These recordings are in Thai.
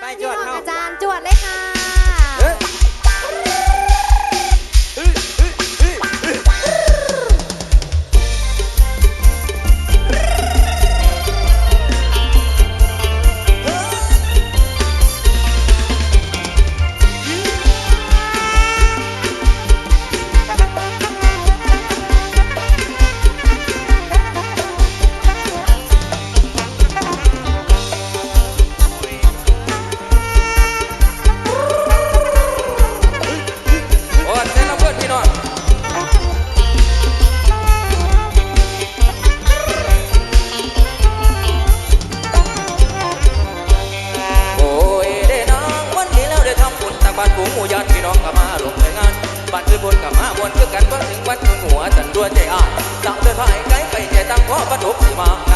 ไปจวดเข้า อาจารย์จวดเลย 急吗？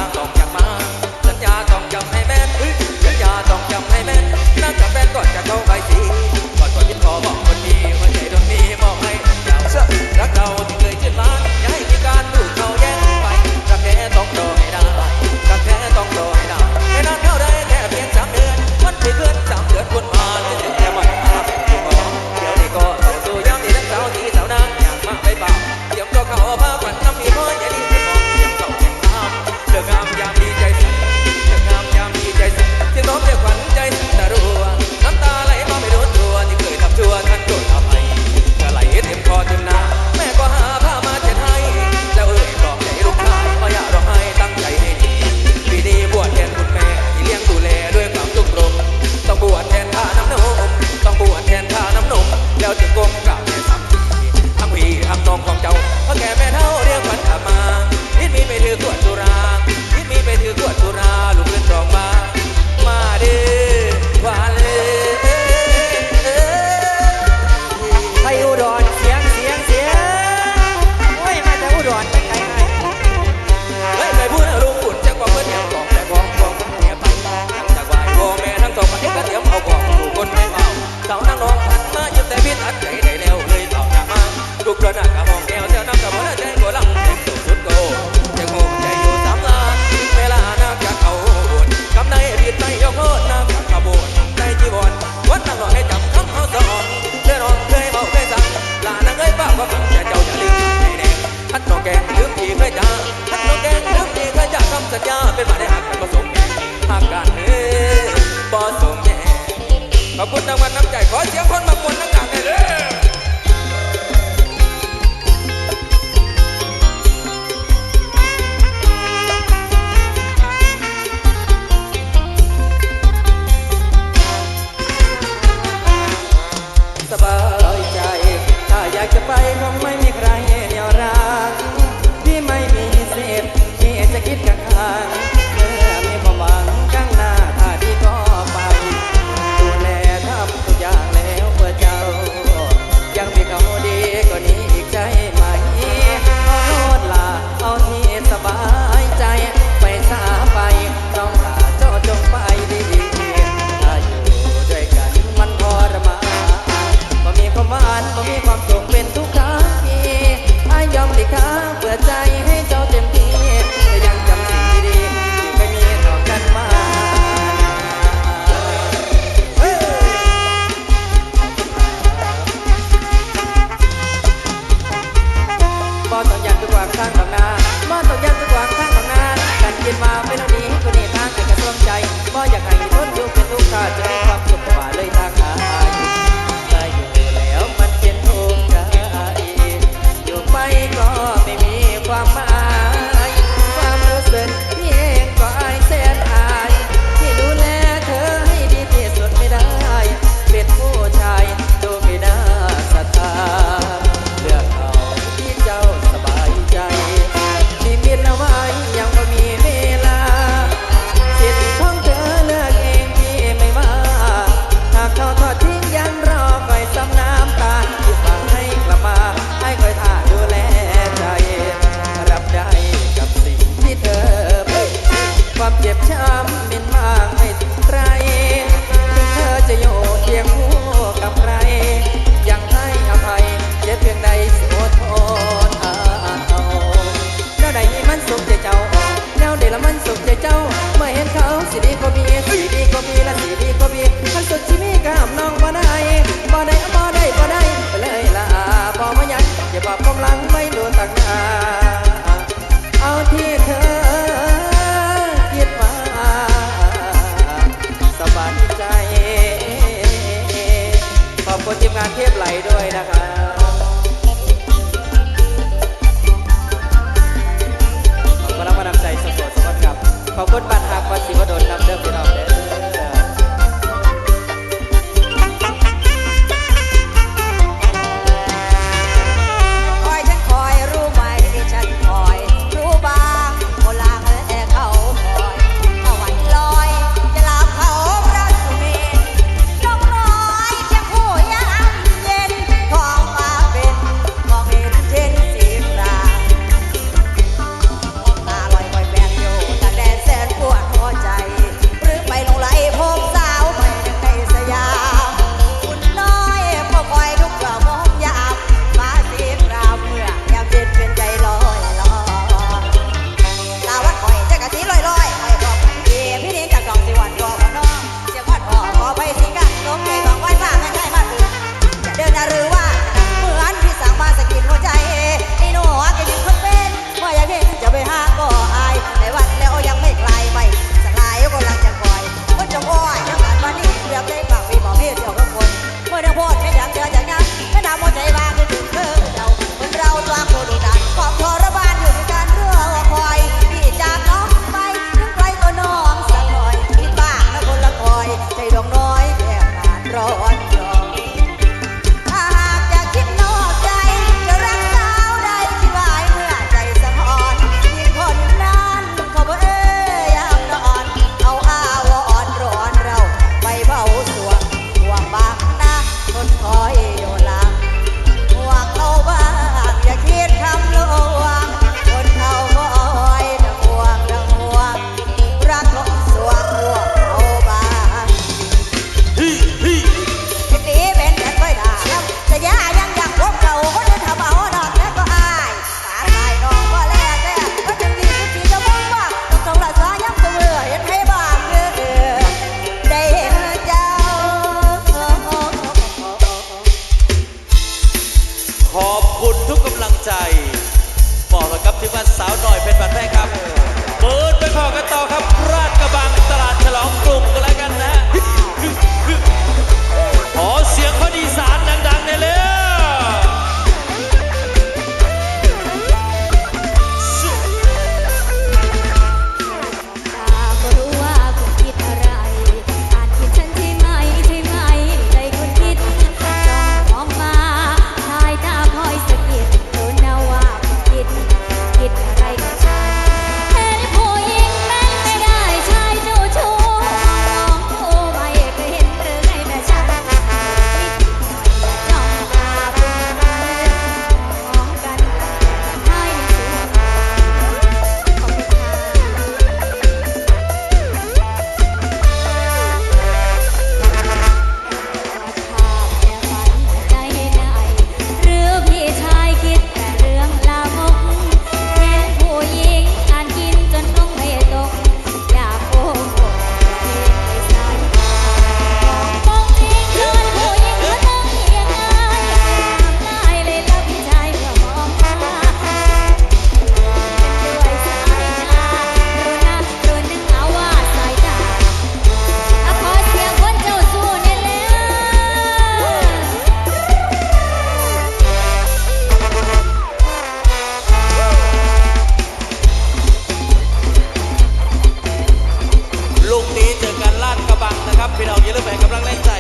แฟนกำลังแรงใจ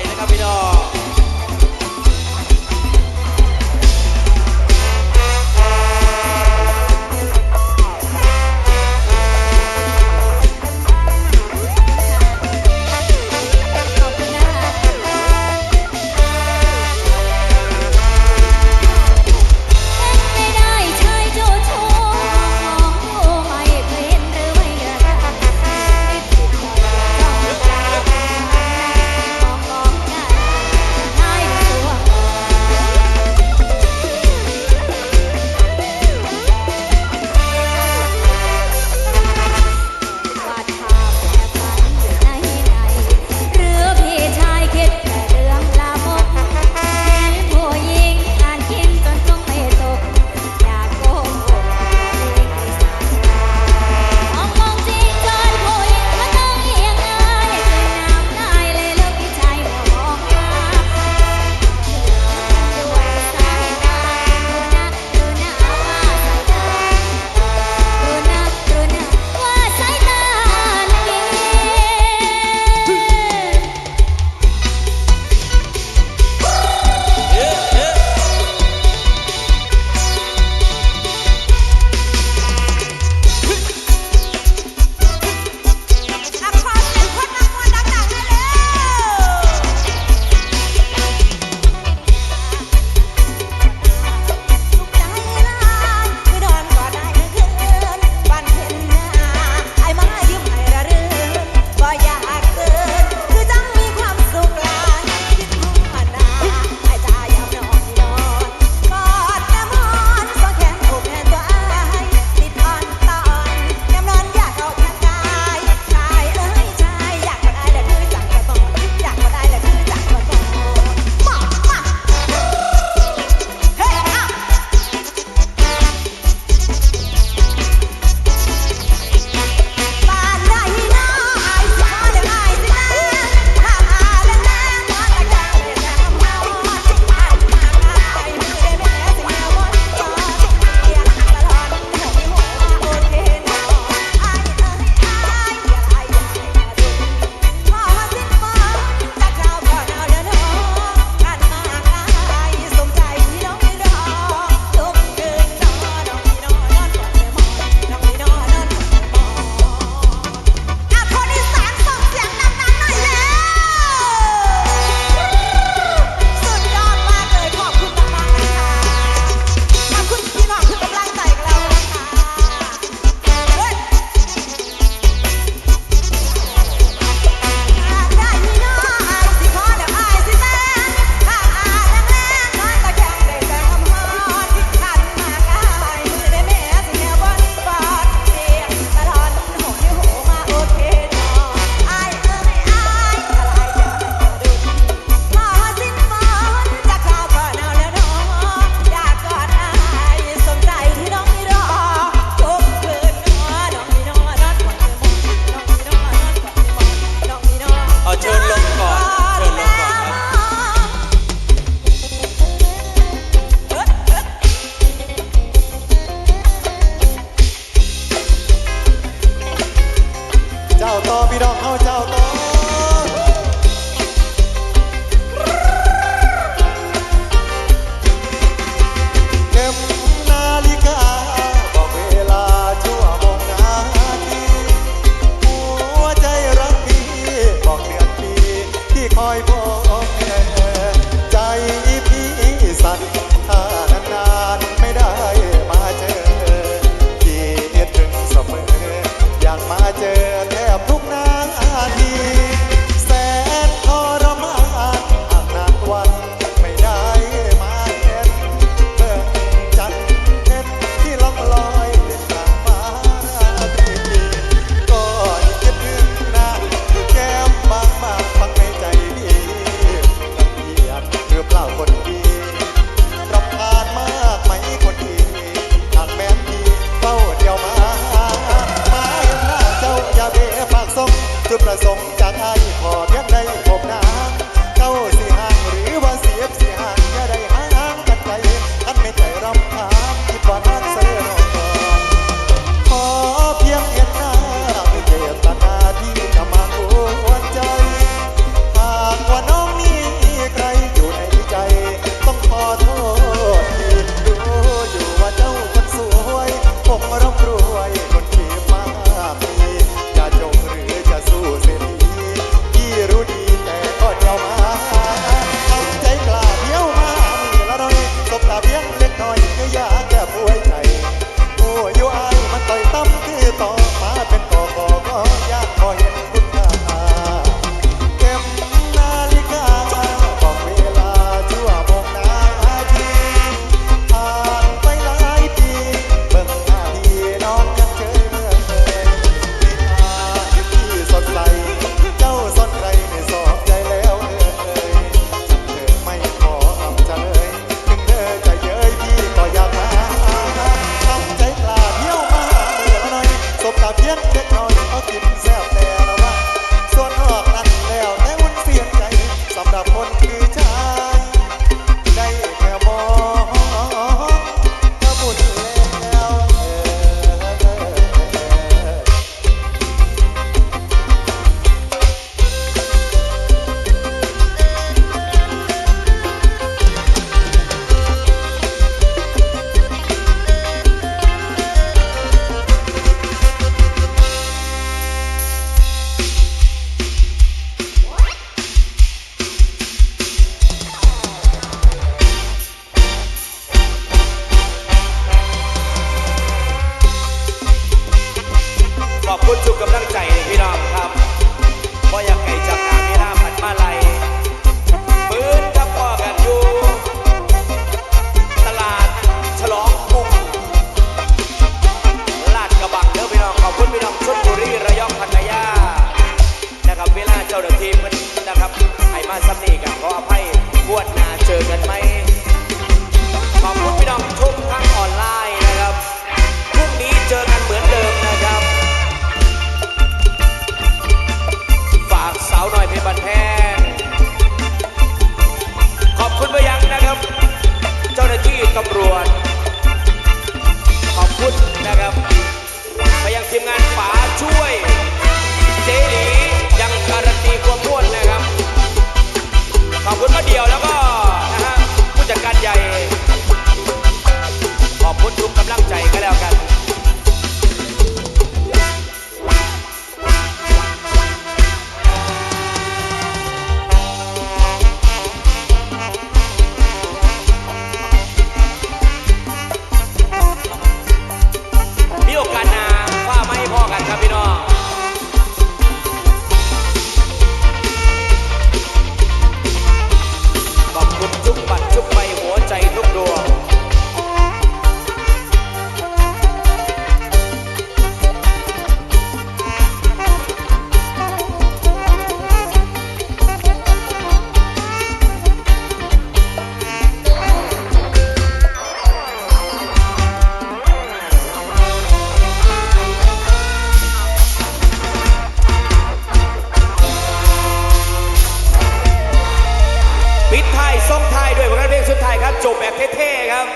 ช่ครับจบแบบเท่ๆครับ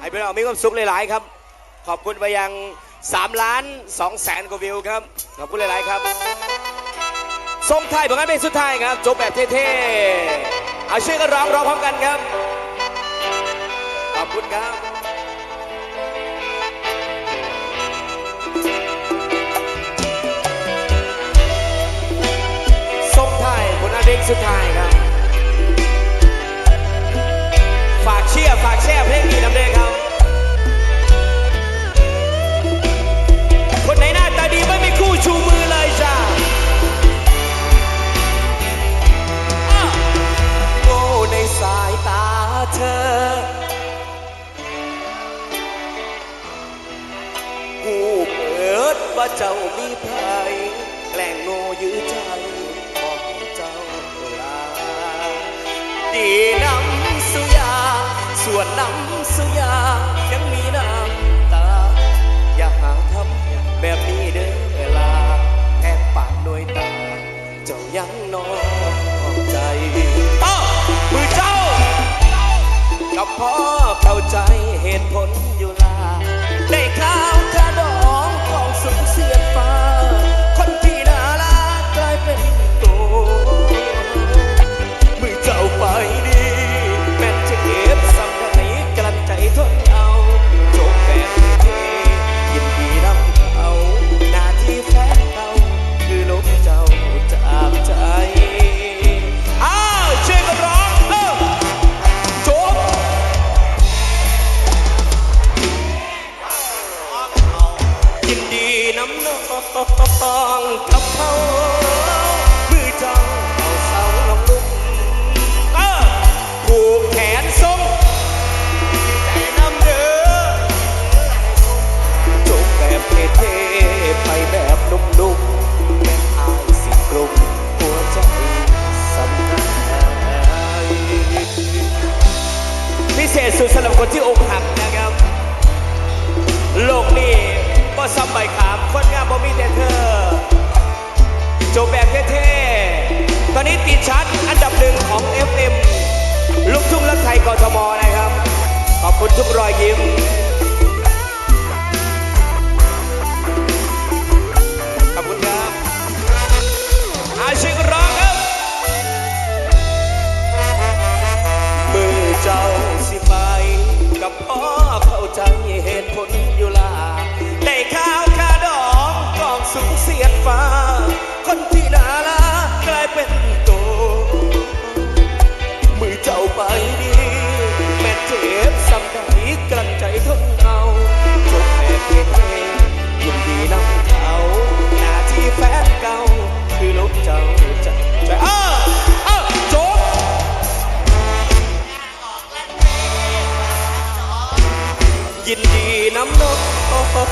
ไอ้พี่น้องมีความสุขหลายๆครับ ขอบคุณไปยัง3ล้าน2แสนกว่าวิวครับ ขอบคุณหลายๆครับส่งท้ายผลงานเพลงสุดท้ายครับ จบแบบเท่ๆเอาช่วยกันร้องร้องพร้อมกันครับ ขอบคุณครับส่งท้ายผลงานเพลงสุดท้าย เชียร์ฝากแชร์เพลงนี้น้ำเด้ครับ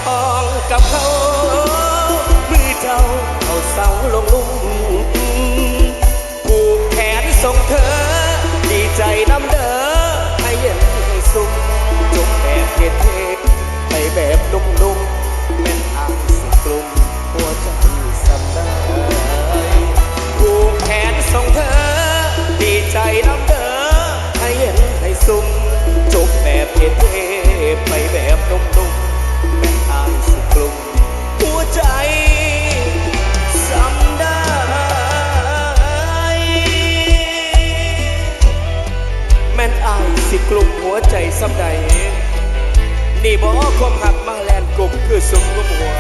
ทองกับเขาเมื่อเจ้าเอาเสาลงลุ่มผูกแขนส่งเธอ ดีใจนำ สำใด นี่บ่ความหักมาแลนกบคือสมกุมหัว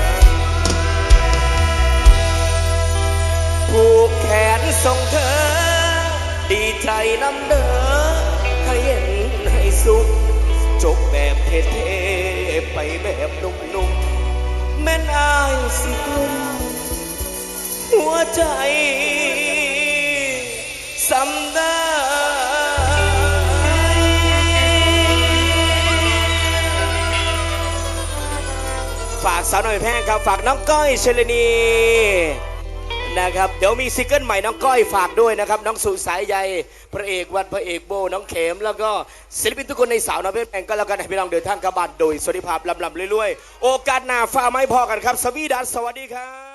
ผูกแขนส่งเธอ ดีใจนำเด้อให้เห็นให้สุข จบแบบเท่ๆไปแบบนุ่มๆแม่นอายสิกลุ่มหัวใจซ้ำ สาวน้อยแพงครับฝากน้องก้อยเชลนีนะครับเดี๋ยวมีซิงเกิลใหม่น้องก้อยฝากด้วยนะครับน้องสุสายใยพระเอกวันพระเอกโบน้องเข็ม แล้วก็ศิลปินทุกคนในสาวน้อยแพงก็แล้วกันให้พี่น้องเดินทางกระบาดโดยสวัสดิภาพลำลำเรื่อยๆ โอกาสหน้าฟ้าไม้พอกันครับ สวีดัสสวัสดีครับ